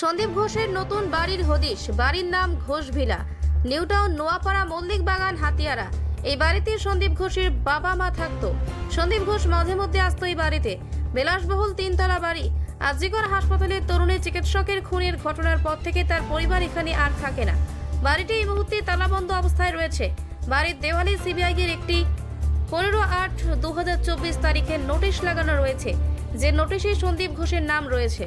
সন্দীপ ঘোষের নতুন বাড়ির হদিশ। বাড়ির নাম Ghosh villa New Town Noapara, Mallick Bagan, Hatiara. এই বাড়িতে সন্দীপ ঘোষের বাবা মা থাকতো। সন্দীপ ঘোষ মাঝে মধ্যে আসতো এই বাড়িতে। বিলাসবহুল তিনতলা বাড়ি। আজিকর হাসপাতালে তরুণী চিকিৎসকের খুনের ঘটনার পর থেকে তার পরিবার এখানে আর থাকে না। বাড়িটি এই মুহূর্তে তালাবন্ধ অবস্থায় রয়েছে। বাড়ির দেওয়ালে সিবিআই এর একটি পনেরো আট দু তারিখে নোটিশ লাগানো রয়েছে। যে নোটিশে সন্দীপ ঘোষের নাম রয়েছে।